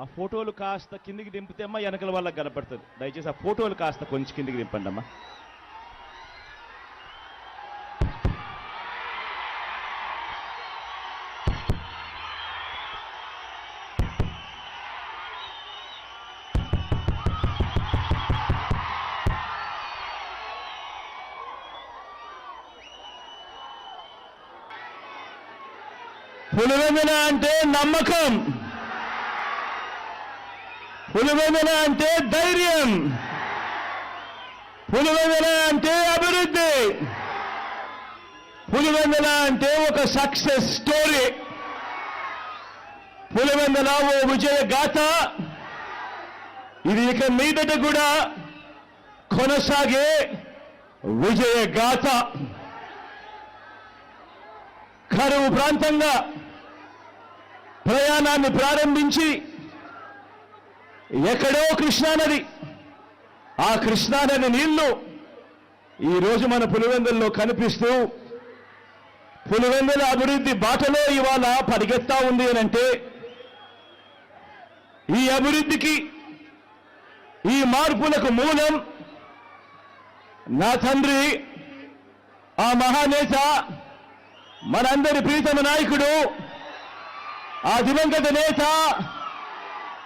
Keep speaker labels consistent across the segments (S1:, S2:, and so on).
S1: ఆ ఫోటోలు కాస్త కిందికి దింపితే అమ్మా వెనకల వాళ్ళకి కనపడుతుంది. దయచేసి ఆ ఫోటోలు కాస్త కొంచెం కిందికి దింపండి అమ్మా పులివెందుల అంటే నమ్మకం. పులివెందుల అంటే ధైర్యం. పులివెందుల అంటే అభివృద్ధి. పులివెందుల అంటే ఒక సక్సెస్ స్టోరీ. పులివెందుల ఓ విజయ గాథ. ఇది ఇక మీదట కూడా కొనసాగే విజయ గాథ. కరువు ప్రాంతంగా ప్రయాణాన్ని ప్రారంభించి ఎక్కడో కృష్ణానది ఆ కృష్ణానది నీళ్ళు ఈరోజు మన పులివెందుల్లో కనిపిస్తూ పులివెందుల అభివృద్ధి బాటలో ఇవాళ పరిగెత్తా ఉంది అని అంటే ఈ అభివృద్ధికి ఈ మార్పులకు మూలం నా తండ్రి ఆ మహానేత మనందరి ప్రీతమ నాయకుడు ఆ దివంగత నేత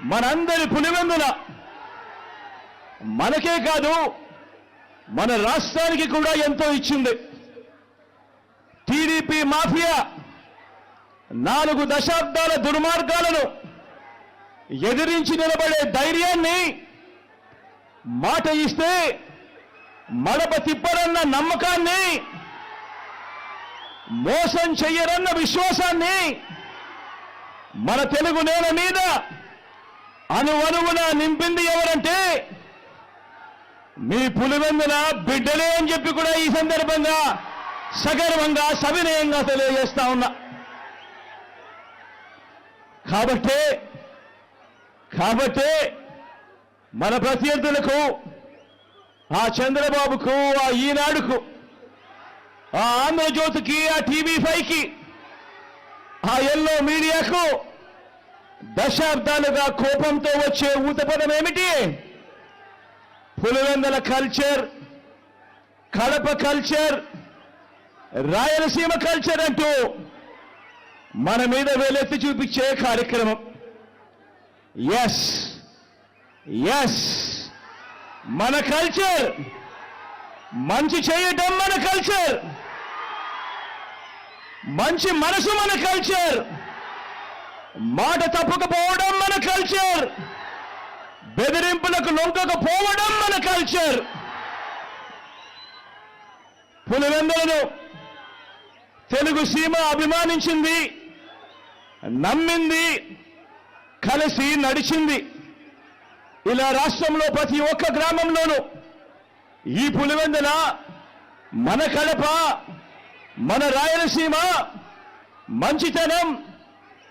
S1: మనందరి పులివెందుల. మనకే కాదు మన రాష్ట్రానికి కూడా ఎంతో ఇచ్చింది. టీడీపీ మాఫియా నాలుగు దశాబ్దాల దుర్మార్గాలను ఎదిరించి నిలబడే ధైర్యాన్ని మాట ఇస్తే మడప తిప్పరన్న నమ్మకాన్ని మోసం చెయ్యరన్న విశ్వాసాన్ని మన తెలుగు నేల మీద అనువనువున నింపింది ఎవరంటే మీ పులివెందున బిడ్డలే అని చెప్పి కూడా ఈ సందర్భంగా సగర్వంగా సవినయంగా తెలియజేస్తా ఉన్నా. కాబట్టే కాబట్టే మన ప్రత్యర్థులకు ఆ చంద్రబాబుకు ఆ ఈనాడుకు ఆ ఆంధ్రజ్యోతికి ఆ టీవీ ఫైవ్కి ఆ ఎల్లో మీడియాకు దశాబ్దాలుగా కోపంతో వచ్చే ఊతపదం ఏమిటి? Pulivendula culture Kadapa culture Rayalaseema culture అంటూ మన మీద వేలెత్తి చూపించే కార్యక్రమం. ఎస్ ఎస్ మన కల్చర్ మంచి చేయటం మన కల్చర్ మంచి మనసు మన కల్చర్ మాట తప్పకపోవడం మన కల్చర్ బెదిరింపులకు లొంగకపోవడం మన కల్చర్ పులివెందులను తెలుగు సీమ అభిమానించింది నమ్మింది కలిసి నడిచింది. ఇలా రాష్ట్రంలో ప్రతి ఒక్క గ్రామంలోనూ ఈ పులివెందుల మన కడప మన రాయలసీమ మంచితనం